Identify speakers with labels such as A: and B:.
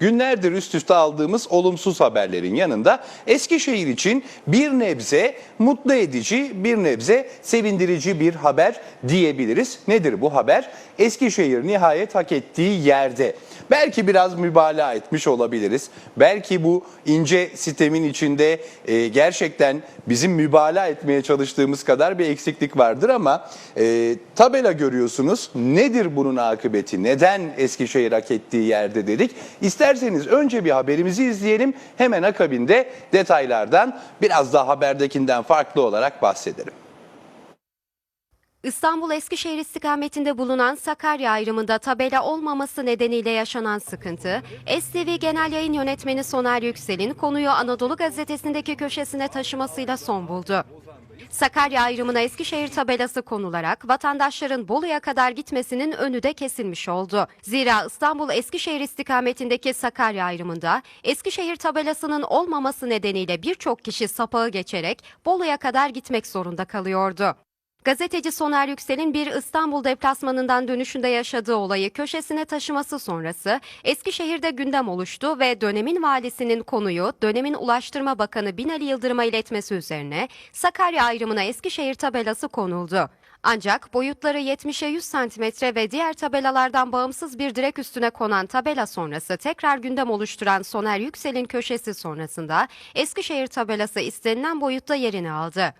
A: Günlerdir üst üste aldığımız olumsuz haberlerin yanında Eskişehir için bir nebze mutlu edici, bir nebze sevindirici bir haber diyebiliriz. Nedir bu haber? Eskişehir nihayet hak ettiği yerde. Belki biraz mübalağa etmiş olabiliriz. Belki bu ince sistemin içinde e, gerçekten bizim mübalağa etmeye çalıştığımız kadar bir eksiklik vardır ama e, tabela görüyorsunuz. Nedir bunun akıbeti? Neden Eskişehir hak ettiği yerde dedik? İsterseniz önce bir haberimizi izleyelim. Hemen akabinde detaylardan biraz daha haberdekinden farklı olarak bahsedelim.
B: İstanbul Eskişehir istikametinde bulunan Sakarya ayrımında tabela olmaması nedeniyle yaşanan sıkıntı, STV Genel Yayın Yönetmeni Soner Yüksel'in konuyu Anadolu Gazetesi'ndeki köşesine taşımasıyla son buldu. Sakarya ayrımına Eskişehir tabelası konularak vatandaşların Bolu'ya kadar gitmesinin önü de kesilmiş oldu. Zira İstanbul Eskişehir istikametindeki Sakarya ayrımında Eskişehir tabelasının olmaması nedeniyle birçok kişi sapağı geçerek Bolu'ya kadar gitmek zorunda kalıyordu. Gazeteci Soner Yüksel'in bir İstanbul deplasmanından dönüşünde yaşadığı olayı köşesine taşıması sonrası Eskişehir'de gündem oluştu ve dönemin valisinin konuyu dönemin Ulaştırma Bakanı Binali Yıldırım'a iletmesi üzerine Sakarya ayrımına Eskişehir tabelası konuldu. Ancak boyutları 70'e 100 santimetre ve diğer tabelalardan bağımsız bir direk üstüne konan tabela sonrası tekrar gündem oluşturan Soner Yüksel'in köşesi sonrasında Eskişehir tabelası istenilen boyutta yerini aldı.